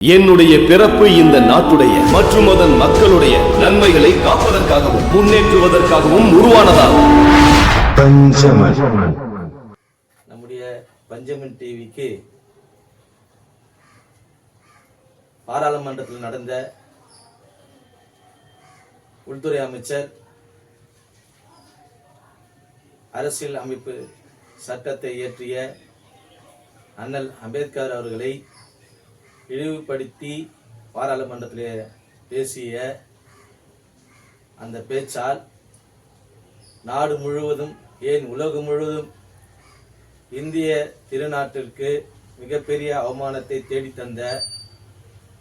என்னுடைய பிறப்பு இந்த நாட்டுடைய மற்றும் அதன் மக்களுடைய நன்மைகளை காப்பதற்காகவும் முன்னேற்றுவதற்காகவும் உருவானதாகும். நம்முடைய பஞ்சமன் டிவிக்கு பாராளுமன்றத்தில் நடந்த உள்துறை அமைச்சர் அரசியல் அமைப்பு சட்டத்தை இயற்றிய அண்ணல் அம்பேத்கர் அவர்களை இழிவுபடுத்தி பாராளுமன்றத்தில் பேசிய அந்த பேச்சால் நாடு முழுவதும் ஏன் உலகம் முழுவதும் இந்திய திருநாட்டிற்கு மிகப்பெரிய அவமானத்தை தேடித்தந்த தந்த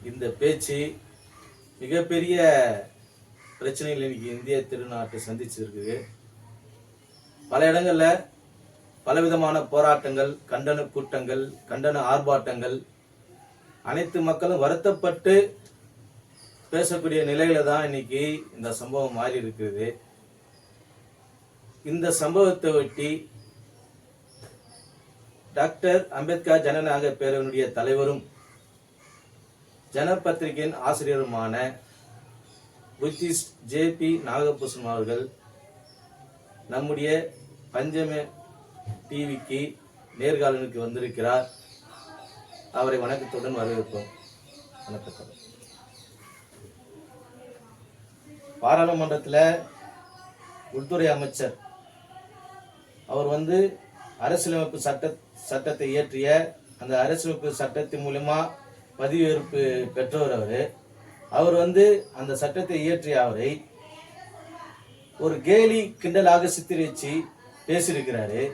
இந்த பேச்சு மிகப்பெரிய பிரச்சனைகள் இன்னைக்கு இந்திய திருநாட்டை சந்திச்சிருக்குது. பல இடங்களில் பலவிதமான போராட்டங்கள் கண்டன கூட்டங்கள் கண்டன ஆர்ப்பாட்டங்கள் அனைத்து மக்களும் வருத்தப்பட்டு பேசக்கூடிய நிலையில தான் இன்னைக்கு இந்த சம்பவம் மாறி இருக்குது இந்த சம்பவத்தை ஒட்டி டாக்டர் அம்பேத்கர் ஜனநாயக பேரவனுடைய தலைவரும் ஜனபத்திரிகையின் ஆசிரியருமான புத்திஸ்ட் ஜே பி நாகபூஷன் அவர்கள் நம்முடைய பஞ்சம டிவிக்கு நேர்காணலுக்கு வந்திருக்கிறார். அவரை வணக்கத்துடன் வரவேற்போம். வணக்கத்துடன். பாராளுமன்றத்தில் உள்துறை அமைச்சர் அவர் வந்து அரசியலமைப்பு சட்ட சட்டத்தை இயற்றிய அந்த அரசியலமைப்பு சட்டத்தின் மூலமா பதவியேற்பு பெற்றவர் அவர். அவர் வந்து அந்த சட்டத்தை இயற்றிய அவரை ஒரு கேலி கிண்டலாக சித்தரிச்சு பேசியிருக்கிறாரு.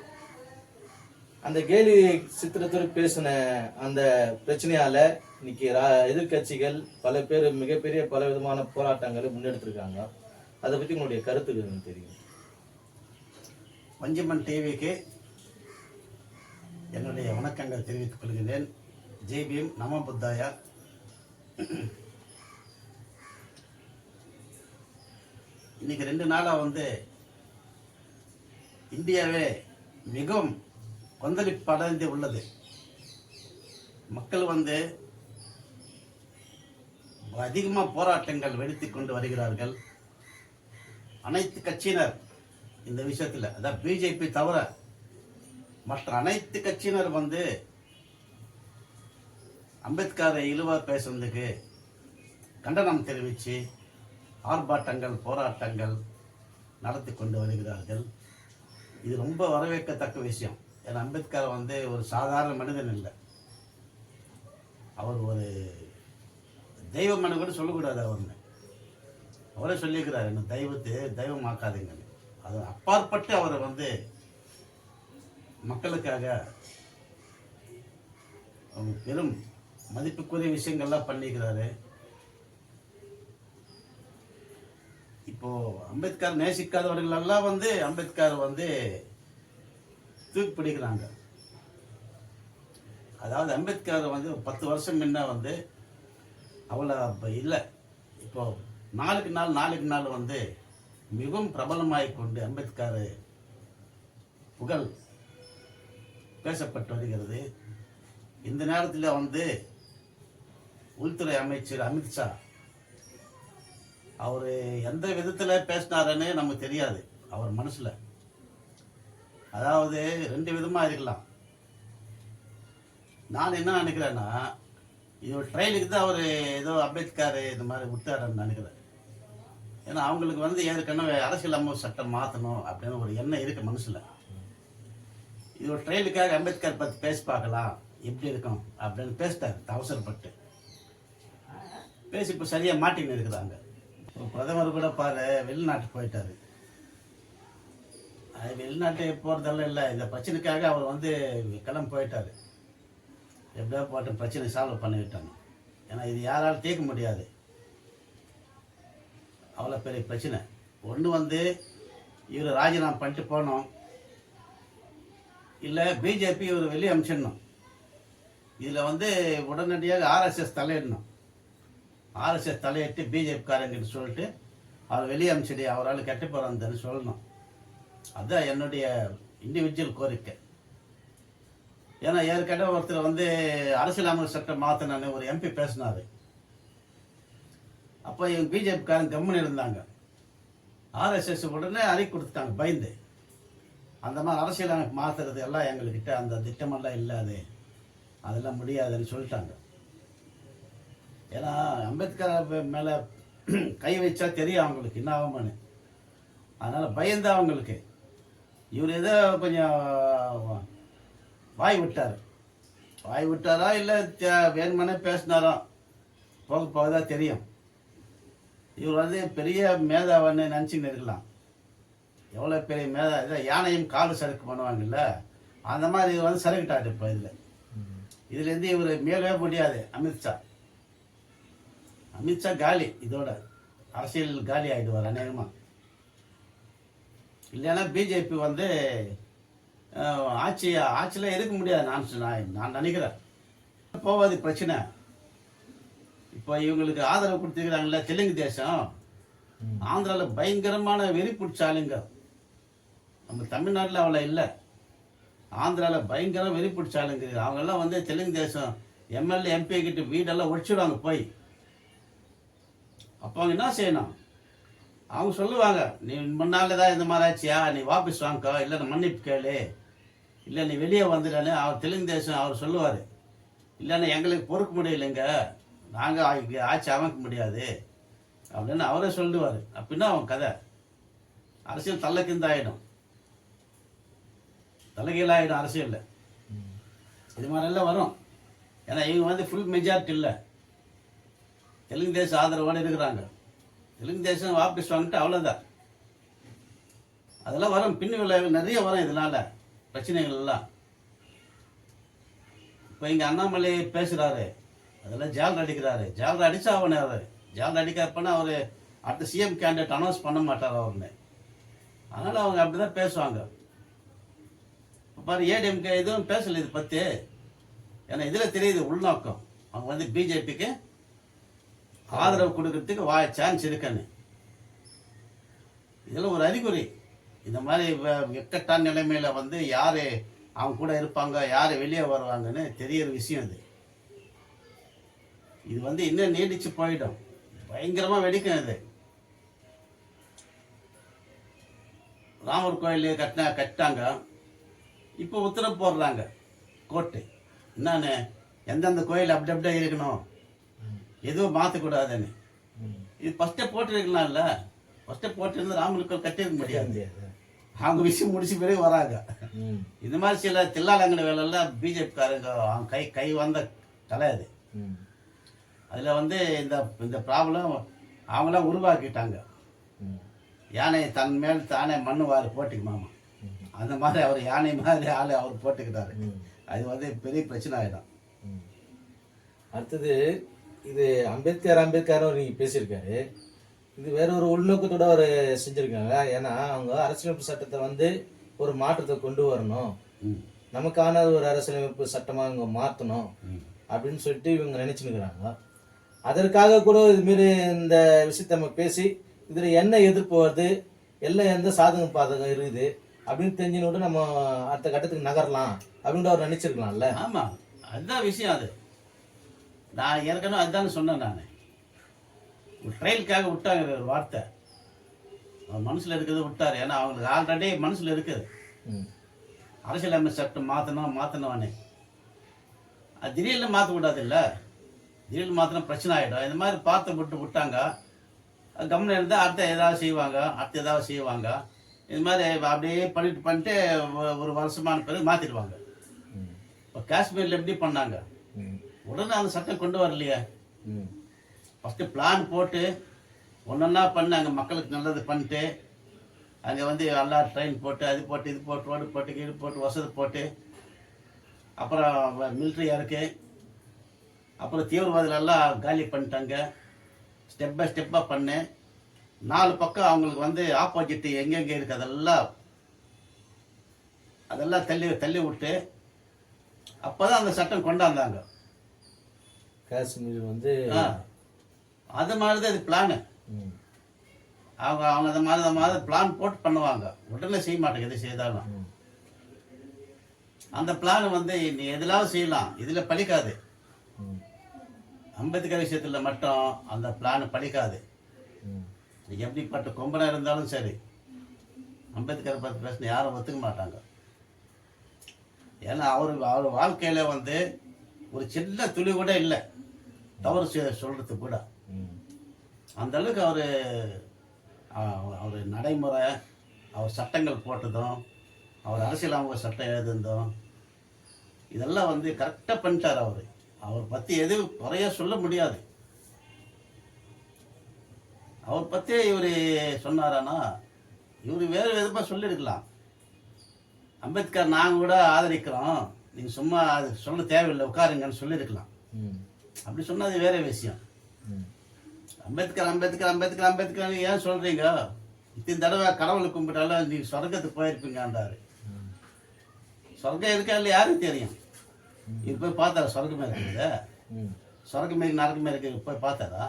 அந்த கேலி சித்திரத்தோடு பேசின அந்த பிரச்சனையால இன்னைக்கு ரா- எதிர்க்கட்சிகள் பல பேர் மிகப்பெரிய பல விதமான போராட்டங்களை முன்னெடுத்திருக்காங்க. அதை பற்றி உங்களுடைய கருத்து எனக்கு தெரியும்? வஞ்சிமன் டிவிக்கு என்னுடைய வணக்கங்கள் தெரிவித்துக் கொள்கிறேன் ஜெய் நம புத்தாயா. இன்னைக்கு ரெண்டு நாளாக வந்து இந்தியாவே மிகவும் கொந்தளிப்படைந்து உள்ளது. மக்கள் வந்து அதிகமாக போராட்டங்கள் வெடித்து கொண்டு வருகிறார்கள். அனைத்து கட்சியினர் இந்த விஷயத்தில் அதான் பிஜேபி தவிர மற்ற அனைத்து கட்சியினர் வந்து அம்பேத்கரை இழிவா பேசுறதுக்கு கண்டனம் தெரிவித்து ஆர்ப்பாட்டங்கள் போராட்டங்கள் நடத்தி கொண்டு வருகிறார்கள். இது ரொம்ப வரவேற்கத்தக்க விஷயம். ஏன்னா அம்பேத்கர் வந்து ஒரு சாதாரண மனிதன் இல்லை. அவர் ஒரு தெய்வ மனு கூட சொல்லக்கூடாது அவர்னு. அவரே சொல்லியிருக்கிறார் என்ன தெய்வத்தை தெய்வமாக்காதீங்கன்னு. அது அப்பாற்பட்டு அவர் வந்து மக்களுக்காக அவங்க பெரும் மதிப்புக்குரிய விஷயங்கள்லாம் பண்ணிக்கிறாரு இப்போ அம்பேத்கர் நேசிக்காதவர்கள் எல்லாம் வந்து அம்பேத்கர் வந்து தூக்கி பிடிக்கிறாங்க அதாவது அம்பேத்கர் வந்து பத்து வருஷம் முன்ன வந்து அவ்வளோ இப்போ இல்லை. இப்போ நாளுக்கு நாள் நாளுக்கு நாள் வந்து மிகவும் பிரபலமாகிக் கொண்டு அம்பேத்கர் புகழ் பேசப்பட்டு வருகிறது. இந்த நேரத்தில் வந்து உள்துறை அமைச்சர் அமித்ஷா அவர் எந்த விதத்தில் பேசினாருன்னு நமக்கு தெரியாது. அவர் மனசில். அதாவது ரெண்டு விதமாக இருக்கலாம். நான் என்ன நினைக்கிறேன்னா இது ஒரு ட்ரெயினுக்கு தான் அவர் ஏதோ அம்பேத்கர் இந்த மாதிரி விட்டாருன்னு நினைக்கிறேன் ஏன்னா அவங்களுக்கு வந்து ஏற்கனவே அரசியல் அமைப்பு சட்டம் மாற்றணும் அப்படின்னு ஒரு எண்ணம் இருக்குது மனசில். இது ஒரு ட்ரெயினுக்காக அம்பேத்கர் பற்றி பேசி பார்க்கலாம் எப்படி இருக்கும் அப்படின்னு பேசிட்டார் அவசரப்பட்டு. பேசி இப்போ சரியாக மாட்டின்னு இருக்கிறாங்க. இப்போ பிரதமர் கூட பாரு வெளிநாட்டுக்கு போயிட்டாரு. அது வெளிநாட்டு போகிறதெல்லாம் இல்லை. இந்த பிரச்சனைக்காக அவர் வந்து கிளம்பி போயிட்டாரு. எப்படியோ போட்டு பிரச்சனை சால்வ் பண்ணிவிட்டாங்க ஏன்னா இது யாராலும் தீர்க்க முடியாது. அவ்வளோ பெரிய பிரச்சனை. ஒன்று வந்து இவர் ராஜினாமா பண்ணிட்டு போனோம் இல்லை பிஜேபி இவர் வெளியே அனுப்பிச்சிடணும். இதில் வந்து உடனடியாக ஆர்எஸ்எஸ் தலையிடணும். ஆர்எஸ்எஸ் தலையிட்டு பிஜேபிக்காரங்கிட்ட சொல்லிட்டு அவர் வெளியே அனுப்பிச்சிடு. அவரால் கெட்டு போகிறான்னு சொல்லணும். அதுதான் என்னுடைய இண்டிவிஜுவல் கோரிக்கை. ஏன்னா ஏற்கனவே ஒருத்தர் வந்து அரசியலமைப்பு சட்டம் மாத்தினு ஒரு எம்பி பேசினார். அப்போ இவங்க பிஜேபிக்காரன் கம்முன்னு இருந்தாங்க. ஆர்எஸ்எஸ் உடனே அறிக்கை கொடுத்துட்டாங்க பயந்து. அந்த மாதிரி அரசியலமைப்பு மாத்துறது எல்லாம் எங்கள்கிட்ட அந்த திட்டமெல்லாம் இல்லாது. அதெல்லாம் முடியாதுன்னு சொல்லிட்டாங்க. ஏன்னா அம்பேத்கர் மேலே கை வச்சா தெரியும் அவங்களுக்கு என்ன ஆகுமான்னு. அதனால் பயந்து அவங்களுக்கு. இவர் ஏதோ கொஞ்சம் வாய் விட்டார் வாய் விட்டாரா இல்லை வேணுமனே பேசினாரோ? போக போக தான் தெரியும். இவர் வந்து பெரிய மேதாவன்னு நினச்சின்னு இருக்கலாம் எவ்வளோ பெரிய மேதா? இதை யானையும் காலு சறுக்கு பண்ணுவாங்கல்ல? அந்த மாதிரி இவர் வந்து சறுக்கிட்டாரு இப்போ இதில். இதுலேருந்து இவர் மேலவே முடியாது அமித்ஷா அமித்ஷா காலி இதோட. அரசியல் காலி ஆகிடுவார் அநேகமாக இல்லைன்னா பிஜேபி வந்து ஆட்சி ஆட்சியில் இருக்க முடியாது. நான் நான் நான் நினைக்கிறேன். போவாது பிரச்சனை. இப்போ இவங்களுக்கு ஆதரவு கொடுத்துருக்குறாங்கல்ல தெலுங்கு தேசம். ஆந்திராவில் பயங்கரமான வெறி பிடிச்ச ஆளுங்க. நம்ம தமிழ்நாட்டில் அவ்வளோ இல்லை. ஆந்திராவில் பயங்கர வெறி பிடிச்ச ஆளுங்க. அவங்கெல்லாம் வந்து தெலுங்கு தேசம். எம்எல்ஏ எம்பி கிட்ட வீடெல்லாம் ஒடிச்சிடுவாங்க போய். அப்போ அவங்க என்ன செய்யணும்? அவங்க சொல்லுவாங்க நீ முன்னால தான் இந்த மாதிரி ஆச்சியா? நீ வாபஸ் வாங்கிக்கோ இல்லை நான் மன்னிப்பு கேளு. இல்லை நீ வெளியே வந்துடானே அவர் தெலுங்கு தேசம் அவர் சொல்லுவார். இல்லைன்னா எங்களுக்கு பொறுக்க முடியலைங்க. நாங்கள் இங்கே ஆட்சி அமைக்க முடியாது. அப்படின்னு அவரே சொல்லுவார். அப்படின்னா அவன் கதை. அரசியல் தள்ளக்கிந்த ஆகிடும் அரசியலில். இது மாதிரிலாம் வரும். ஏன்னா இவங்க வந்து ஃபுல் மெஜாரிட்டி இல்லை. தெலுங்கு தேசம் ஆதரவோடு இருக்கிறாங்க. தெலுங்கு தேசம் வாபஸ் வாங்கிட்டு அவ்வளோதான் அதெல்லாம் வரும். பின் நிறைய வரும் இதனால. பிரச்சனைகள் எல்லாம் இப்போ இங்கே அண்ணாமலை பேசுகிறாரு அதெல்லாம் ஜால் அடிக்கிறாரு. ஜால் அடித்தா அவனு அவர். ஜால் அடிக்கப்பனா அவர் அடுத்த சிஎம் கேண்டிடேட் அனௌன்ஸ் பண்ண மாட்டார் அவர்னு. அதனால் அவங்க அப்படி தான் பேசுவாங்க. இப்போ பாரு ஏடிஎம்கே எதுவும் பேசல இது பற்றி ஏன்னா இதில் தெரியுது உள்நோக்கம். அவங்க வந்து பிஜேபிக்கு ஆதரவு கொடுக்கறதுக்கு வா சான்ஸ் இருக்கன்னு இதெல்லாம் ஒரு அறிகுறி. இந்த மாதிரி வ- இக்கட்டான நிலைமையில் வந்து யார் அவங்க கூட இருப்பாங்க யார் வெளியே வருவாங்கன்னு தெரியற விஷயம் இது இது வந்து இன்னும் நீடிச்சு போயிடும். பயங்கரமாக வெடிக்கும் இது ராமர் கோயில் கட்டின கட்டாங்க இப்போ உத்தரவு போடுறாங்க. கோர்ட்டு. என்னன்னு? எந்தெந்த கோயில் அப்படி அப்படியே இருக்கணும்? எதுவும் மாற்றக்கூடாதுன்னு இது ஃபஸ்ட்டே போட்டுருக்கலாம்ல. ஃபஸ்ட்டே போட்டிருந்தா ராமர் கோயில் கட்டியிருக்க முடியாது. அவங்க விஷயம் முடிச்ச பிறகு வராங்க. இந்த மாதிரி சில தில்லாலங்கட வேலையெல்லாம் பிஜேபிக்காரங்க அவங்க கை கை வந்த கலை அது. அதில் வந்து இந்த இந்த ப்ராப்ளம் அவங்களாம் உருவாக்கிட்டாங்க. யானை தன் மேல் தானே மண்ணு வாரி போட்டுக்குமாமா அந்த மாதிரி அவர் யானை மாதிரி ஆளை அவர் போட்டுக்கிட்டாரு. அது வந்து பெரிய பிரச்சனை ஆகிடும் அடுத்தது இது அம்பேத்கர் அம்பேத்கர் நீங்க பேசியிருக்காரு. இது வேற ஒரு உள்நோக்கத்தோட அவர் செஞ்சிருக்காங்க. ஏன்னா அவங்க அரசியலமைப்பு சட்டத்தை வந்து ஒரு மாற்றத்தை கொண்டு வரணும். நமக்கான ஒரு அரசியலமைப்பு சட்டமா இவங்க மாற்றணும் அப்படின்னு சொல்லிட்டு இவங்க நினைச்சுக்கிறாங்க அதற்காக கூட இதுமாரி இந்த விஷயத்த நம்ம பேசி இதுல என்ன எதிர்ப்பு வருது எல்லாம் எந்த சாதக பாதகம் இருக்குது அப்படின்னு தெரிஞ்சுன்னு நம்ம அடுத்த கட்டத்துக்கு நகரலாம் அப்படின்னு அவர் நினைச்சிருக்கலாம்ல. ஆமாம் அதுதான் விஷயம் அது. நான் ஏற்கனவே அதுதான் சொன்னேன் நான். ஒரு ட்ரையலுக்காக விட்டாங்க ஒரு வார்த்தை. அவர் மனசில் இருக்கிறது விட்டார். ஏன்னா அவங்களுக்கு ஆல்ரெடி மனசில் இருக்குது. ம். அரசியலமைப்பு சட்டம் மாற்றணும் மாற்றணும்னு அது திடீர்னு மாற்றக்கூடாது இல்லை. திடீர்னு மாற்றினா பிரச்சனை ஆகிடும் இந்த மாதிரி பார்த்து விட்டு விட்டாங்க. கவர்மெண்ட் இருந்தால் அடுத்த ஏதாவது செய்வாங்க அடுத்த ஏதாவது செய்வாங்க. இது மாதிரி அப்படியே பண்ணிட்டு பண்ணிட்டு ஒரு வருஷமான பிறகு மாற்றிடுவாங்க இப்போ காஷ்மீரில் எப்படி பண்ணாங்க. உடனே அந்த சட்டம் கொண்டு வரலையே. ஃபஸ்ட்டு பிளான் போட்டு ஒன்றொன்னா பண்ணி அங்கே மக்களுக்கு நல்லது பண்ணிட்டு அங்கே வந்து எல்லாம் ட்ரெயின் போட்டு அது போட்டு இது போட்டு ரோடு போட்டு கீடு போட்டு வசதி போட்டு அப்புறம் மிலிட்ரி இறக்கு அப்புறம் தீவிரவாதிகள் எல்லாம் காலி பண்ணிட்டாங்க. ஸ்டெப் பை ஸ்டெப்பாக பண்ணு. நாலு பக்கம் அவங்களுக்கு வந்து ஆப்போசிட் எங்கெங்கே இருக்குது அதெல்லாம் அதெல்லாம் தள்ளி தள்ளி விட்டு அப்போ தான் அந்த சட்டம் கொண்டாந்தாங்க. காஷ்மீர் வந்து. அது மாதிரி தான் இது பிளானு. அவங்க அவங்க அந்த மாதிரி அந்த மாதிரி பிளான் போட்டு பண்ணுவாங்க. உடனே செய்ய மாட்டாங்க எது செய்தாலும். அந்த பிளான் வந்து நீ எதிலாவது செய்யலாம். இதில் பலிக்காது அம்பேத்கர் விஷயத்தில் மட்டும் அந்த பிளான் பலிக்காது நீ எப்படிப்பட்ட கொம்பனா இருந்தாலும் சரி. அம்பேத்கரை பற்றி பேசின யாரும் ஒத்துக்க மாட்டாங்க. ஏன்னா அவர் அவர் வாழ்க்கையில் வந்து ஒரு சின்ன துளி கூட இல்லை. தவறு செய்ய சொல்றது கூட. அந்த அளவுக்கு அவர் அவர் நடைமுறை அவர் சட்டங்கள் போட்டதும் அவர் அரசியல் அவங்க சட்டம் எழுதுனதும் இதெல்லாம் வந்து கரெக்டாக பண்ணிட்டார் அவர். அவர் பற்றி எதுவும் குறைய சொல்ல முடியாது. அவர் பற்றி இவர் சொன்னாரானா இவர் வேறு விதமாக சொல்லியிருக்கலாம். அம்பேத்கர் நாங்கள் கூட ஆதரிக்கிறோம். நீங்கள் சும்மா அது சொல்ல தேவையில்லை உட்காருங்கன்னு சொல்லியிருக்கலாம். அப்படி சொன்னது வேற விஷயம். அம்பேத்கர் அம்பேத்கர் அம்பேத்கர் அம்பேத்கர் ஏன் சொல்றீங்க? இத்தனை தடவை கடவுளை கும்பிட்டாலும் நீ சொர்க்கத்துக்கு போயிருப்பீங்கன்றாரு. சொர்க்கம் இருக்கா இல்லை யாருக்கு தெரியும்? இது போய் பார்த்தாரா? சொர்க்கமே இருக்குது. சொர்க்கமே நரக்கமே இருக்கு போய் பார்த்தாரா?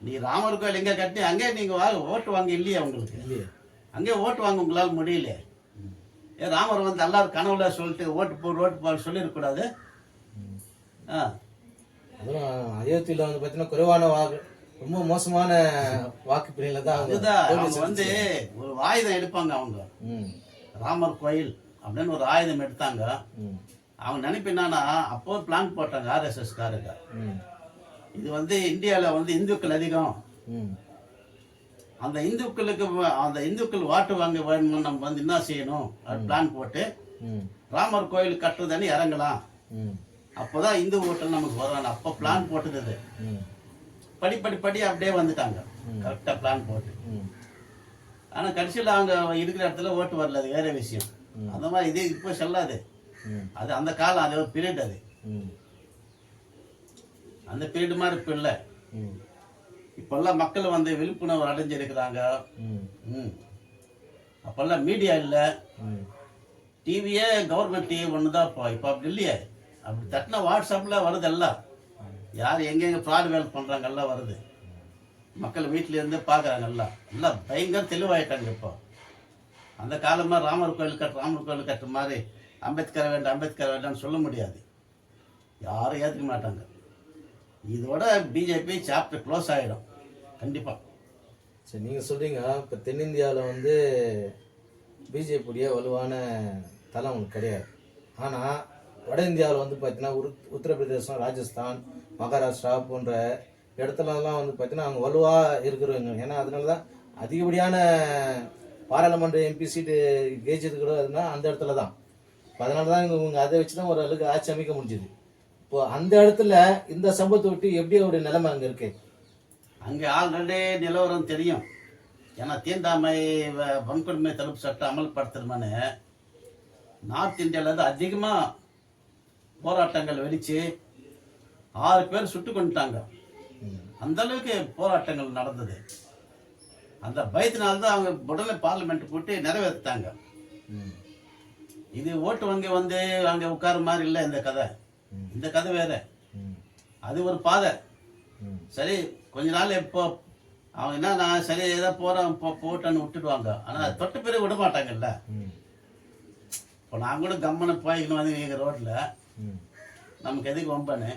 நீ ராமர் கோயில் எங்கே கட்டி அங்கே நீங்கள் வா ஓட்டு வாங்க இல்லையா உங்களுக்கு? அங்கே ஓட்டு வாங்க உங்களால் முடியல ஏன் ராமர் வந்து எல்லாரும் கனவுல சொல்லிட்டு ஓட்டு போடு ஓட்டு போட சொல்லிடக்கூடாது. ஆ. அதுவும் அயோத்தியில் வந்து பார்த்தீங்கன்னா குறைவான வாக்கு ரொம்ப மோசமான வாக்கு பிரிவில் தான் அவங்க வந்து ஒரு ஆயுதம் எடுப்பாங்க அவங்க. ம். ராமர் கோயில் அப்படின்னு ஒரு ஆயுதம் எடுத்தாங்க. அவங்க நினைப்பு என்னன்னா அப்போ பிளான் போட்டாங்க ஆர்எஸ்எஸ் காரங்க. ம். இது வந்து இந்தியாவில் வந்து இந்துக்கள் அதிகம். அந்த இந்துக்களுக்கு அந்த இந்துக்கள் வாட்டு வாங்க வேணும்னு நம்ம வந்து என்ன செய்யணும்? பிளான் போட்டு ராமர் கோயில் கட்டுறதுன்னு இறங்கலாம். ம். அப்போதான் இந்து ஓட்டல் நமக்கு வரும். அப்போ பிளான் போட்டது. ம். படி படி படி அப்படியே வந்துட்டாங்க. கரெக்டாக பிளான் போட்டு. ம். ஆனா கடைசியில் அவங்க இருக்கிற இடத்துல ஓட்டு வரல. அது வேற விஷயம். அந்த மாதிரி இது இப்போ செல்லாது. அது அந்த காலம் அது ஒரு பீரியட் அது. அந்த பீரியட் மாதிரி இப்போ இல்லை. இப்போல்லாம் மக்கள் வந்து விழிப்புணர்வு அடைஞ்சிருக்கிறாங்க. அப்போல்லாம் மீடியா இல்லை. டிவியே கவர்மெண்ட் டிவி ஒன்று தான் இப்போ. இப்போ அப்படி இல்லையே. அப்படி தட்டினா வாட்ஸ்அப்பில் வருது எல்லாம் யார் எங்கெங்கே ஃப்ராட் வேலை பண்ணுறாங்க எல்லாம் வருது. மக்கள் வீட்டில இருந்து பார்க்குறாங்க எல்லாம் எல்லாம் பயங்கர தெளிவாயிட்டாங்க இப்போ. அந்த காலமாக ராமர் கோயில் கட்டு ராமர் கோயில் கட்டுற மாதிரி அம்பேத்கர் வேண்டாம் அம்பேத்கர் வேண்டாம்னு சொல்ல முடியாது. யாரும் ஏற்றுக்க மாட்டாங்க. இதோட பிஜேபி சாப்டர் க்ளோஸ் ஆகிடும் கண்டிப்பாக சரி நீங்கள் சொல்கிறீங்க இப்போ தென்னிந்தியாவில் வந்து பிஜேபியுடைய வலுவான தளம் ஒன்று கிடையாது. ஆனால் வட இந்தியாவில் வந்து பார்த்தீங்கன்னா உரு உத்தரப்பிரதேசம் ராஜஸ்தான் மகாராஷ்டிரா போன்ற இடத்துலலாம் வந்து பார்த்தீங்கன்னா அவங்க வலுவாக இருக்கிறவங்க. ஏன்னா அதனால தான் அதிகப்படியான பாராளுமன்ற எம்பி சீட்டு ஜெயிச்சது கூட அதுனா அந்த இடத்துல தான். அதனால தான் இவங்க அதை வச்சு தான் ஓரளவுக்கு ஆட்சி அமைக்க முடிஞ்சுது. இப்போ அந்த இடத்துல இந்த சம்பவத்தை விட்டு எப்படி அவருடைய நிலைமை அங்கே இருக்கு? அங்கே ஆல்ரெடி நிலவரம் தெரியும். ஏன்னா தீண்டாமை வன்கொடுமை தடுப்பு சட்டம் அமல்படுத்துறோம்னு நார்த் இந்தியாவில் வந்து அதிகமாக போராட்டங்கள் வெடிச்சு ஆறு பேர் சுட்டு கொண்டுட்டாங்க. அந்த அளவுக்கு போராட்டங்கள் நடந்தது. அந்த பயத்தினால தான் அவங்க உடனே பார்லிமெண்ட் போட்டு நிறைவேற்றிட்டாங்க. இது ஓட்டு வங்கி வந்து அங்கே உட்கார மாதிரி இல்லை இந்த கதை. இந்த கதை வேற. அது ஒரு பாதை. சரி கொஞ்ச நாள் இப்போ அவங்க என்ன நான் சரி ஏதோ போகிறேன் போ போட்டேன்னு விட்டுடுவாங்க. ஆனால் தொட்ட பிறகு விட மாட்டாங்கல்ல இப்போ நான் கூட கம்மனை போய்க்கணும் வந்து எங்கள் ரோட்டில் நமக்கு எதுக்கு வம்பனு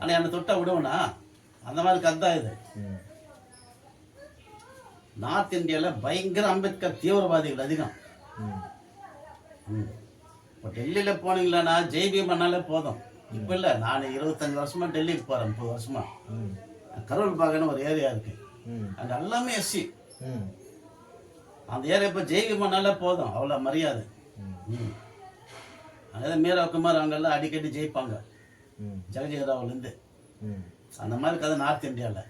ஆனால் என்னை தொட்டா விடுவேனா? அந்த மாதிரி கதை தான் இது. நார்த் இந்தியாவில் பயங்கர அம்பேத்கர் தீவிரவாதிகள் அதிகம். ம். இப்போ டெல்லியில் போனீங்களான்னா ஜெய்பீம் பண்ணாலே போதும். இப்போ இல்லை நான் இருபத்தஞ்சு வருஷமா டெல்லிக்கு போகிறேன் முப்பது வருஷமா. கரோல் பாகன்னு ஒரு ஏரியா இருக்கு. அங்கே எல்லாமே எஸ்சி. அந்த ஏரியா இப்போ ஜெய்பீம் பண்ணாலே போதும் அவ்வளோ மரியாதை. ம். அங்கே மீரா குமார் அவங்கெல்லாம் அடிக்கடி ஜெயிப்பாங்க. ஜெகஜீவராவ்லேருந்து அந்த மாதிரி கதை நார்த் இந்தியாவில்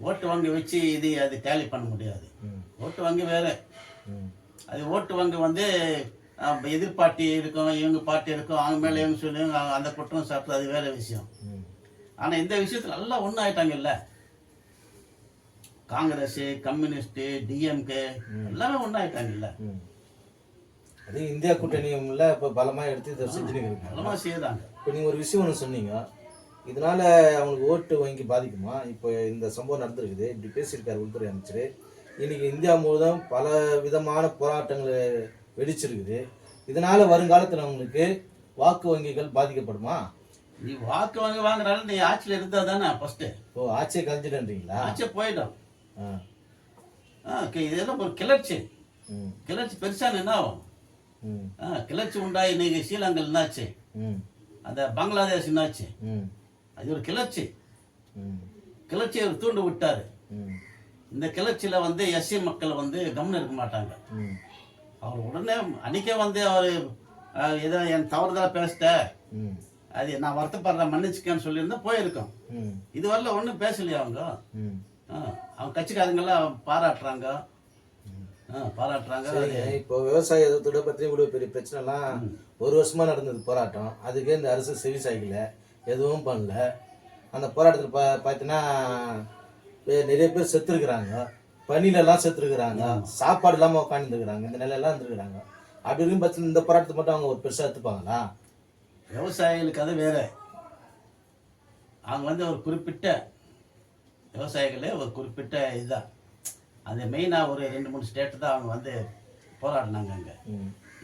ஓட்டு வங்கி வச்சு இது அது டேலி பண்ண முடியாது. ஓட்டு வங்கி வேற. அது ஓட்டு வங்கி வந்து அஹ், எதிர் பார்ட்டி இருக்கும் இவங்க பார்ட்டி இருக்கும் அவங்க மேலே இவங்க சொல்லி அந்த குற்றம் சாப்பிட்டு அது வேற விஷயம். ஆனால் இந்த விஷயத்தில் எல்லாம் ஒன்றும் ஆயிட்டாங்கல்ல காங்கிரஸ் கம்யூனிஸ்ட் டிஎம்கே எல்லாமே ஒன்றாயிட்டாங்கல்ல அது இந்தியா கூட்டணியும்ல இப்போ பலமா எடுத்து இதை செஞ்சுட்டு இருக்காங்க செய்தாங்க இப்போ நீங்க ஒரு விஷயம் ஒன்று சொன்னீங்க. இதனால அவங்களுக்கு ஓட்டு வங்கி பாதிக்குமா? இப்போ இந்த சம்பவம் நடந்திருக்குது. இப்படி பேசியிருக்காரு உள்துறை அமைச்சர். இன்னைக்கு இந்தியா முழுவதும் பல விதமான போராட்டங்கள் வெடிச்சிருக்குது. இதனால வருங்காலத்துல உங்களுக்கு வாக்கு வங்கிகள் பாதிக்கப்படுமா? நீ வாக்கு வாங்க வாங்குறாலும் நீ ஆட்சியில் இருந்தா தானே ஃபர்ஸ்ட் ஓ ஆட்சியை கலைஞ்சிடுன்றீங்களா ஆட்சியை போயிடும் இதெல்லாம் ஒரு கிளர்ச்சி. கிளர்ச்சி பெருசான என்ன ஆகும்? கிளர்ச்சி உண்டாகி இன்னைக்கு ஸ்ரீலங்கா என்னாச்சு? அந்த பங்களாதேஷ் என்னாச்சு? அது ஒரு கிளர்ச்சி. கிளர்ச்சியை அவர் தூண்டு விட்டாரு. இந்த கிளர்ச்சியில வந்து எஸ்சி மக்கள் வந்து கவனம் இருக்க மாட்டாங்க. அவர் உடனே அன்னைக்கே வந்து அவர் ஏதோ என் தவறுதலா பேசிட்ட. ம். அது நான் வருத்தப்படுறேன் மன்னிச்சுக்கன்னு சொல்லியிருந்தா போயிருக்கோம். ம். இது வரல ஒன்றும் பேசலையா அவங்க? அவங்க கட்சிக்காரங்கெல்லாம் பாராட்டுறாங்க. பாராட்டுறாங்க. இப்போ விவசாய எதிர்த்தோட பத்தி இவ்வளவு பெரிய பிரச்சனைலாம் ஒரு வருஷமா நடந்தது போராட்டம். அதுக்கே இந்த அரசு செவி சாய்க்கல. எதுவும் பண்ணல. அந்த போராட்டத்தில் பா பார்த்தீங்கன்னா நிறைய பேர் செத்துருக்குறாங்க. பனியில எல்லாம் செத்துருக்குறாங்க சாப்பாடு இல்லாம உட்காந்துருக்குறாங்க இந்த நிலையெல்லாம் இருந்துருக்குறாங்க. அப்படி இருக்கும் பட்சத்தில் இந்த போராட்டத்தை மட்டும் அவங்க ஒரு பெருசா எடுத்துப்பாங்களா? விவசாயிகளுக்கு அது வேற. அவங்க வந்து ஒரு குறிப்பிட்ட விவசாயிகளே ஒரு குறிப்பிட்ட இதுதான். அது மெயினாக ஒரு ரெண்டு மூணு ஸ்டேட்டு தான் அவங்க வந்து போராடினாங்க அங்கே.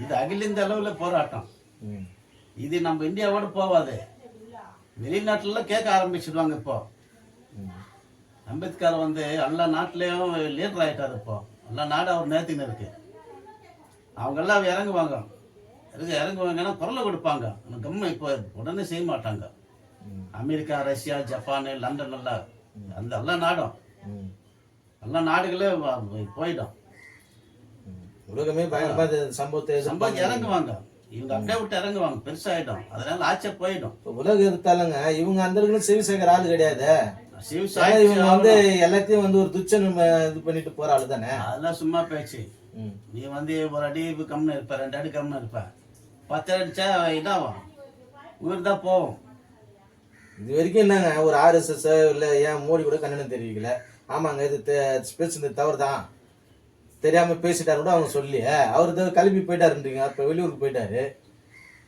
இது அகில இந்த அளவில் போராட்டம். இது நம்ம இந்தியாவோட போகாது வெளிநாட்டுல கேட்க ஆரம்பிச்சிடுவாங்க இப்போ. அம்பேத்கர் வந்து எல்லா நாட்டிலையும் லீடர் ஆயிட்டாரு இப்போ. எல்லா நாடும் அவர் நேர்த்தின்னு இருக்கு அவங்க எல்லாம் இறங்குவாங்க. இறங்க இறங்குவாங்கன்னா குரலை கொடுப்பாங்க. ஆனா கம்முனு இப்போ உடனே செய்ய மாட்டாங்க. அமெரிக்கா ரஷ்யா ஜப்பானு லண்டன் எல்லாம். அந்த எல்லா நாடும். எல்லா நாடுகளே வ- போயிடும். ம். உலகமே பயங்கரமா இந்த சம்பவத்தை எதிர்ப்பாங்க. இறங்குவாங்க. இவங்க அப்படியே விட்டு இறங்குவாங்க. பெருசாயிடும். அதனால ஆட்சியே போயிடும். இப்ப உலக எதிர்த்தாலுங்க இவங்க அந்த அளவுக்கு செவி சேர்க்கிற ஆள் கிடையாது? இவங்க வந்து எல்லாத்தையும் வந்து ஒரு துச்ச இது பண்ணிட்டு போற ஆளு தானே? அதெல்லாம் சும்மா பேச்சு. நீ வந்து ஒரு அடி கம்முன்னு இருப்ப ரெண்டு அடி கம்முன்னு இருப்ப. பத்து அடி அடிச்சா இதாகும். உயிர் தான் போகும் இது வரைக்கும் என்னங்க? ஒரு ஆர்எஸ்எஸ் இல்ல ஏன் மோடி கூட கண்டனம் தெரிவிக்கல? ஆமாங்க இது பேசுனது தவறு தான் தெரியாமல் பேசிட்டாரு கூட அவங்க சொல்லி அவர் தான் கிளம்பி போயிட்டாருன்றீங்க இப்போ வெளியூருக்கு போயிட்டாரு.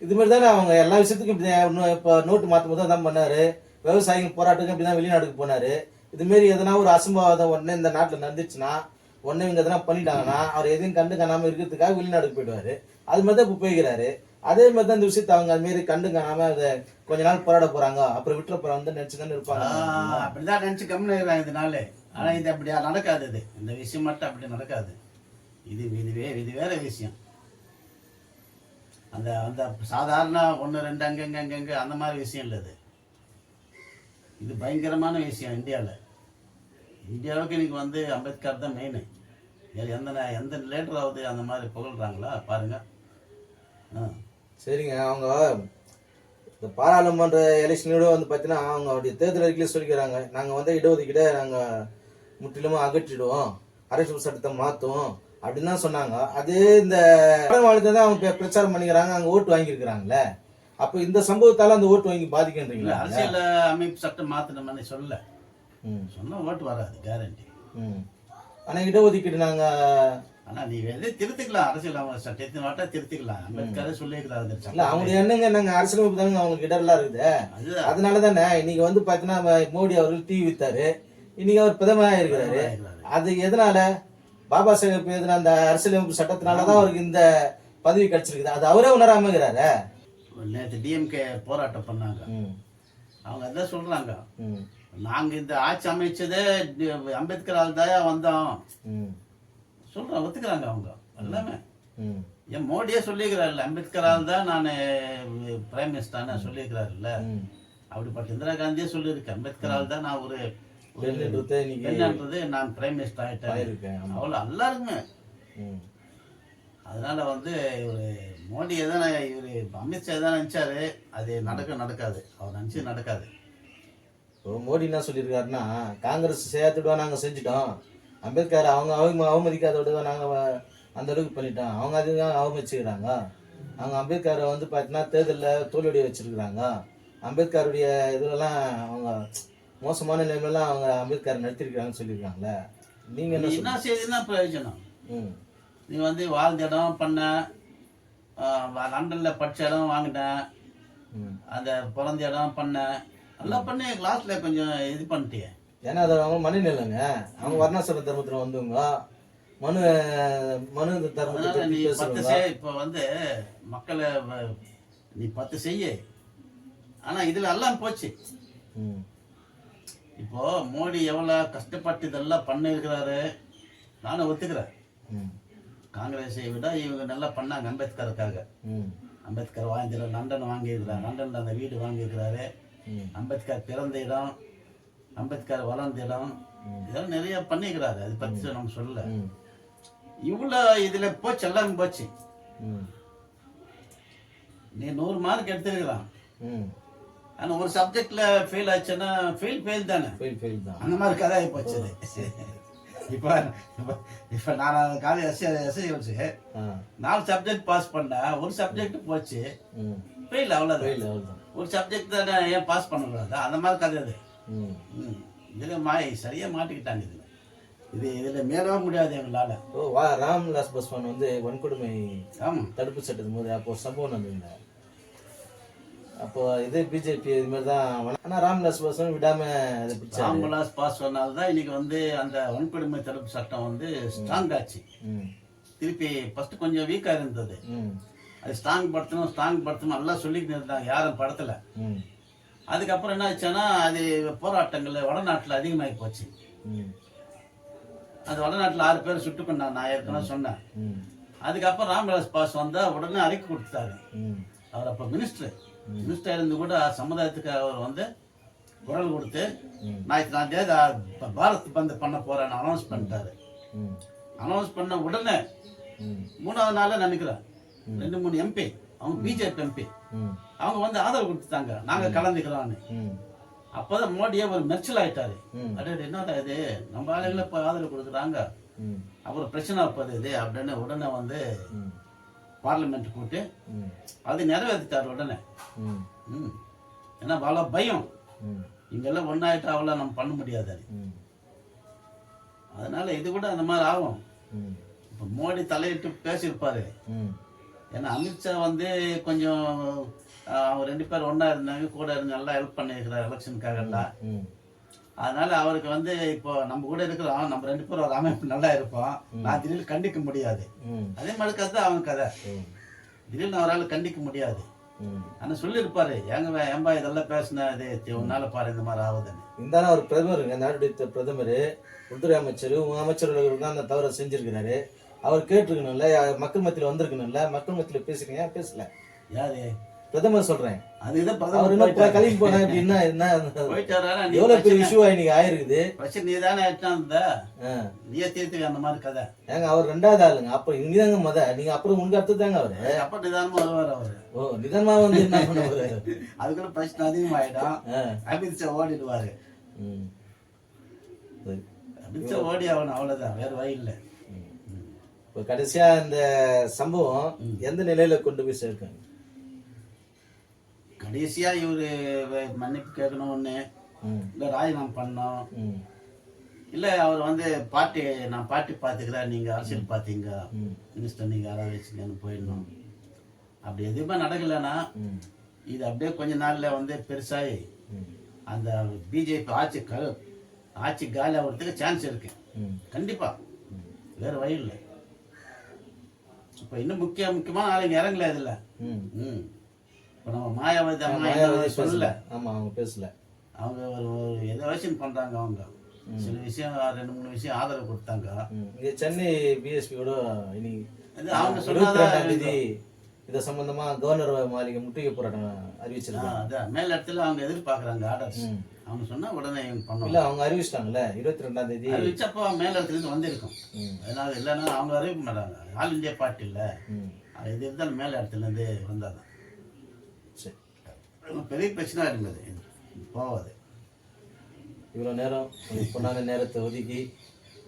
இது மாதிரி தானே அவங்க எல்லா விஷயத்துக்கும் இப்படி தான் இன்னும் இப்போ நோட்டு மாற்றும் போது தான் பண்ணார். விவசாயிகள் போராட்டத்துக்கு இப்படி தான் வெளிநாட்டுக்கு போனாரு இதுமாரி எதனா ஒரு அசம்பாவிதம் உடனே இந்த நாட்டில் நடந்துச்சுன்னா உடனே இவங்க எதனா பண்ணிட்டாங்கன்னா அவர் எதையும் கண்டு காணாமல் இருக்கிறதுக்காக வெளிநாட்டுக்கு போயிடுவார். அது மாதிரி தான் இப்போ போய்க்கிறாரு அதே மாதிரி தான் இந்த விஷயத்தை அவங்க அதுமாரி கண்டு காணாம அதை கொஞ்ச நாள் போராட போகிறாங்க அப்புறம் விட்டுற போகிறாங்க வந்து தானே இருப்பாங்க. ஆஹ், அப்படிதான் நினச்சி கம்முன்னு இதனால ஆனால் இது அப்படி நடக்காது இது. இந்த விஷயம் மட்டும் அப்படி நடக்காது. இது இது வே இது வேற விஷயம். அந்த அந்த சாதாரண ஒன்று ரெண்டு அங்கங்க அங்கங்க அந்த மாதிரி விஷயம் இல்லை இது. இது பயங்கரமான விஷயம் இந்தியாவில் இந்தியாவுக்கு இன்னைக்கு வந்து அம்பேத்கர் தான் மெயின் எந்த எந்த எந்த ஆகுது அந்த மாதிரி புகழ்றாங்களா? பாருங்க. ஆ. சரிங்க அவங்க இந்த பாராளுமன்ற எலெக்ஷனோட வந்து பார்த்தீங்கன்னா அவங்க அவருடைய தேர்தல் அறிக்கையில் சொல்லிக்கிறாங்க. நாங்கள் வந்து இடஒதுக்கீடை நாங்கள் முற்றிலுமா அகற்றிடுவோம். அரசியல் சட்டத்தை மாற்றுவோம் அப்படின்னு தான் சொன்னாங்க. அதே இந்த மாநிலத்தை தான் அவங்க பிர- பிரச்சாரம் பண்ணிக்கிறாங்க. அங்கே ஓட்டு வாங்கியிருக்கிறாங்களே அப்போ இந்த சம்பவத்தால அந்த ஓட்டு வாங்கி பாதிக்கின்றீங்களா? அரசியல் அமைப்பு சட்டம் மாற்றின மாதிரி சொல்ல. ம். சொன்னால் ஓட்டு வராது கேரண்டி ஆனால் இடஒதுக்கீடு நாங்கள் ஆனா நீ வந்து திருத்திக்கலாம். அரசியல் அவங்க சட்டத்தின் வாட்டா திருத்திக்கலாம். அம்பேத்கரே சொல்லியிருக்கிறாரு இல்லை. அவங்க என்னங்க நாங்கள் அரசியலமைப்பு தானங்க அவங்களுக்கு இடர்லாம் இருக்குது. அதனால தானே இன்னைக்கு வந்து பார்த்தீங்கன்னா மோடி அவர்கள் டீ வித்தாரு. இன்னைக்கு அவர் பிரதமராக இருக்கிறாரு. அது எதனால? பாபா சாஹேப் எழுதின அந்த அரசியலமைப்பு சட்டத்தினால தான் அவருக்கு இந்த பதவி கிடைச்சிருக்குது. அது அவரே உணராம இருக்கிறாரு நேற்று டிஎம்கே போராட்டம் பண்ணாங்க. அவங்க அதான் சொல்றாங்க. நாங்க இந்த ஆட்சி அமைச்சதே அம்பேத்கர் ஆள் தான் வந்தோம். சொல்றேன் ஒத்துக்கிறாங்க அவங்க. எல்லாமே. ஏன் மோடியே சொல்லியிருக்கிறாருல்ல அம்பேத்கர் ஆள் தான் நான் பிரைம் மினிஸ்டர்னு சொல்லியிருக்கிறாருல்ல அப்படிப்பட்ட இந்திரா காந்தியே சொல்லியிருக்கு. அம்பேத்கர் ஆள் தான் நான் ஒரு பெண்ணன்றது நான் பிரைம் மினிஸ்டர் ஆமா. அவ்வளோ எல்லாருக்குமே ம். அதனால வந்து இவர் மோடி எதனா இவர் அமித்ஷா எதனா நினைச்சாரு. அது நடக்க நடக்காது. அவர் நினைச்சு நடக்காது. இப்போ மோடி என்ன சொல்லியிருக்காருன்னா காங்கிரஸ் சேர்த்துடுவோம் நாங்கள் செஞ்சுட்டோம். அம்பேத்கர் அவங்க அவங்க அவமதிக்காத விடுவோம் நாங்கள் அந்த அளவுக்கு பண்ணிட்டோம். அவங்க அதுதான் அவமதிச்சுக்கிறாங்க அவங்க அம்பேத்கரை வந்து பார்த்தீங்கன்னா தேர்தலில் தோல்வியடைய வச்சிருக்கிறாங்க. அம்பேத்கருடைய இதுலலாம் அவங்க மோசமான நிலைமையெல்லாம் அவங்க அம்பேத்கர் நடத்திருக்காங்கன்னு சொல்லியிருக்காங்களே. நீங்கள் என்ன என்ன செய்யுதுன்னா பிரயோஜனம். ம். நீ வந்து வாழ்ந்த இடம் பண்ண லண்டன்ல படிச்ச இடம் வாங்கினேன் ம். அந்த பிறந்த இடம் பண்ண எல்லாம் பண்ணி கிளாஸ்ல கொஞ்சம் இது பண்ணிட்டியே. ஏன்னா அது அவங்க மனநிலைங்க அவங்க வர்ணாசிரம தர்மத்தில் வந்தவங்க. மனு மனு தர்மத்தை அதனால பத்தி நீ பத்து செய் இப்போ வந்து மக்களை நீ பத்து செய்ய. ஆனா இதுல எல்லாம் போச்சு. ம். இப்போ மோடி எவ்வளவு கஷ்டப்பட்டு இதெல்லாம் பண்ணிருக்கிறாரு நானும் ஒத்துக்கிறேன். காங்கிரஸை விட இவங்க நல்லா பண்ணாங்க அம்பேத்கருக்காக. அம்பேத்கர் வாழ்ந்த லண்டன் வாங்கியிருக்கிறார். லண்டன்ல அந்த வீடு வாங்கியிருக்கிறாரு. அம்பேத்கர் பிறந்த இடம் அம்பேத்கர் வளர்ந்த இடம் இதெல்லாம் நிறைய பண்ணிக்கிறாரு. அது பத்தி நம்ம சொல்லல. இவ்வளோ இதுல போச்சு எல்லாம் போச்சு. நீ நூறு மார்க் எடுத்துருக்கிறான். ம் ஆனா ஒரு சப்ஜெக்ட்ல ஃபெயில் ஆச்சுன்னா ஃபெயில் ஃபெயில் தானே? ஃபெயில் ஃபெயில் தான். அந்த மாதிரி கதை போச்சு. இப்போ இப்போ நான் காலேஜ் எஸ்சி எஸ்சி ஆ. நாலு சப்ஜெக்ட் பாஸ் பண்ணா ஒரு சப்ஜெக்ட் போச்சு. ம். ஃபெயில் அவ்வளோதான் ஃபெயில் அவ்வளோதான் ஒரு சப்ஜெக்ட் தானே ஏன் பாஸ் பண்ணக்கூடாது? அந்த மாதிரி கதை அது. ம். ம். இதுல மாய் சரியா மாட்டிக்கிட்டாங்க இதுல. இது இதுல மேலவே முடியாது எங்களால. ஓ வா ராம்விலாஸ் பாஸ்வான் வந்து வன்கொடுமை ஆமா. தடுப்பு சட்டத்து போது அப்போ சம்பவம் நடந்ததுங்க. அப்போ இதே பிஜேபி இது மாதிரி தான் ஆனால் ராம்விலாஸ் பாஸ்வான் விடாம அதை பிடிச்சாரு. ராம்விலாஸ் பாஸ் தான் இன்னைக்கு வந்து அந்த வன்கொடுமை தடுப்பு சட்டம் வந்து ஸ்ட்ராங் ஆச்சு. திருப்பி ஃபர்ஸ்ட் கொஞ்சம் வீக்கா இருந்தது. அது ஸ்ட்ராங் படுத்தணும் ஸ்ட்ராங் படுத்தணும் எல்லாம் சொல்லிட்டு இருந்தாங்க யாரும் படத்துல. அதுக்கப்புறம் என்ன ஆச்சுன்னா அது போராட்டங்கள் வடநாட்டுல அதிகமாகி போச்சு. அது வடநாட்டுல ஆறு பேர் சுட்டு கொண்டாங்க நான் ஏற்கனவே சொன்னேன். அதுக்கப்புறம் ராம்விலாஸ் பாஸ் வந்தா உடனே அறிக்கை கொடுத்தாரு. அவர் அப்ப மினிஸ்டர் மினிஸ்டர் இருந்து கூட சமுதாயத்துக்கு அவர் வந்து குரல் கொடுத்து நான் இத்தனாம் தேதி பாரத் பந்த் பண்ண போறேன்னு அனௌன்ஸ் பண்ணிட்டாரு. அனௌன்ஸ் பண்ண உடனே மூணாவது நாள்ல நினைக்கிறேன் ரெண்டு மூணு எம்பி அவங்க பிஜேபி எம்பி அவங்க வந்து ஆதரவு கொடுத்துட்டாங்க. நாங்க கலந்துக்கிறோம்னு. ம். அப்பதான் மோடியே ஒரு மெர்ச்சல் ஆயிட்டாரு. அடே என்னடா இது? நம்ம ஆளுங்களை இப்ப ஆதரவு கொடுக்குறாங்க. அப்புறம் பிரச்சனை வைப்பது இது அப்படின்னு உடனே வந்து பார்லிமெண்ட் கூட்டு அது நிறைவேற்றிட்டார் உடனே. ஏன்னா அவ்வளோ பயம். இங்கெல்லாம் ஒன்றாயிட்டா அவ்வளோ நம்ம பண்ண முடியாது அது. அதனால இது கூட அந்த மாதிரி ஆகும். இப்போ மோடி தலையிட்டு பேசியிருப்பாரு. ஏன்னா அமித்ஷா வந்து கொஞ்சம் அவங்க ரெண்டு பேரும் ஒன்றா இருந்தாங்க கூட இருந்து நல்லா ஹெல்ப் பண்ணியிருக்கிறார் எலெக்ஷனுக்காக எல்லாம் அதனால அவருக்கு வந்து இப்போ நம்ம கூட இருக்கிறோம் நம்ம ரெண்டு பேரும் ஒரு அமைப்பு நல்லா இருப்போம். நான் திடீர்னு கண்டிக்க முடியாது. அதே மாதிரி கதை தான் அவங்க கதை திடீர்னு அவரால் கண்டிக்க முடியாது. ஆனா சொல்லியிருப்பாரு ஏங்க ஏம்பா இதெல்லாம் பேசின இது உன்னால பாரு இந்த மாதிரி ஆகுதுன்னு. இருந்தாலும் அவர் பிரதமர் இந்த நாட்டுடைய பிரதமர் உள்துறை அமைச்சர் உங்க அமைச்சர்கள் தான் அந்த தவறை செஞ்சிருக்கிறாரு. அவர் கேட்டிருக்கணும்ல மக்கள் மத்தியில வந்திருக்கணும்ல மக்கள் மத்தியில பேசுறீங்க பேசல? யாரு? பிரதமர் சொல்றேன். அதுதான் அவர் என்ன போயிட்டாரு. கிளம்பி போனா அப்படின்னா என்ன எவ்வளவு பெரிய இஷ்யூ இன்னைக்கு? ஆயிருக்குது. பிரச்சனை நீ தானே இருந்த ஆ. நீயே தீர்த்துக்க அந்த மாதிரி கதை. ஏங்க அவர் ரெண்டாவது ஆளுங்க. அப்ப இங்கதாங்க முத. நீங்க அப்புறம் உங்க அடுத்து தாங்க அவரு? அப்ப நிதானமா வருவார் அவரு. ஓ நிதானமா வந்து என்ன பண்ண போறாரு? அதுக்குள்ள பிரச்சனை அதிகமாயிடும். ஆ. அமித்ஷா ஓடிடுவாரு. ஓடி ஆகணும் அவ்வளவுதான். வேற வழி இல்லை. இப்ப கடைசியா இந்த சம்பவம் எந்த நிலையில கொண்டு போய் சேர்க்காங்க? கடைசியா இவரு மன்னிப்பு கேட்கணும் ஒண்ணு ம். இல்ல ராஜினாமா பண்ணோம். இல்ல அவர் வந்து பார்ட்டி நான் பார்ட்டி பாத்துக்கிறேன் நீங்க அரசியல் பாத்தீங்க ம். மினிஸ்டர் நீங்க யாராவது வச்சுக்கன்னு போயிடணும். அப்படி எதுவுமே நடக்கலைன்னா இது அப்படியே கொஞ்ச நாள்ல வந்து பெருசாகி ம். அந்த பிஜேபி ஆட்சி க ஆட்சி காலி ஆகிறதுக்கு சான்ஸ் இருக்கு. ம். கண்டிப்பா. வேற வழி இல்லை. இப்போ இன்னும் முக்கிய முக்கியமான ஆளுங்க இறங்கல இதுல. ம். ம். இப்போ நம்ம மாயாவதி அம்மா சொல்லல பேசல. ஆமா அவங்க பேசல. அவங்க ஒரு ஒரு எதோஷன் பண்றாங்க அவங்க. சில விஷயம் ரெண்டு மூணு விஷயம் ஆதரவு கொடுத்தாங்க. இங்க சென்னை பிஎஸ்பியோட இது அவங்க சொன்னாதான் இத சம்பந்தமா கவர்னர் மாளிகை முற்றுகை போராட்டம் அறிவிச்சிருக்காங்க. அதான். மேல் இடத்துல அவங்க எதிர்பார்க்கறாங்க ஆர்டர்ஸ். அவங்க சொன்னா உடனே இவங்க இல்ல அவங்க அறிவிச்சிட்டாங்கல்ல இருபத்தி ரெண்டாம் தேதி. அறிவிச்சப்போ மேல் இடத்துல இருந்து வந்திருக்கும். அதனால இல்லைன்னா அவங்க அறிவிக்க மாட்டாங்க. ஆல் இந்தியா பார்ட்டி இல்ல. அது இருந்தாலும் மேல் இடத்துல இருந்து வந்தாதான். பெரிய பிரச்சனை இருந்தது. போவாது இவ்வளவு நேரம் பொன்னான நேரத்தை ஒதுக்கி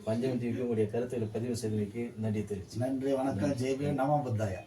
பஞ்சமி டிவிக்கு உங்களுடைய கருத்துக்களை பதிவு செய்தமைக்கு நன்றி தெரிவிச்சு நன்றி வணக்கம் ஜெய்பி நம புத்தாயா.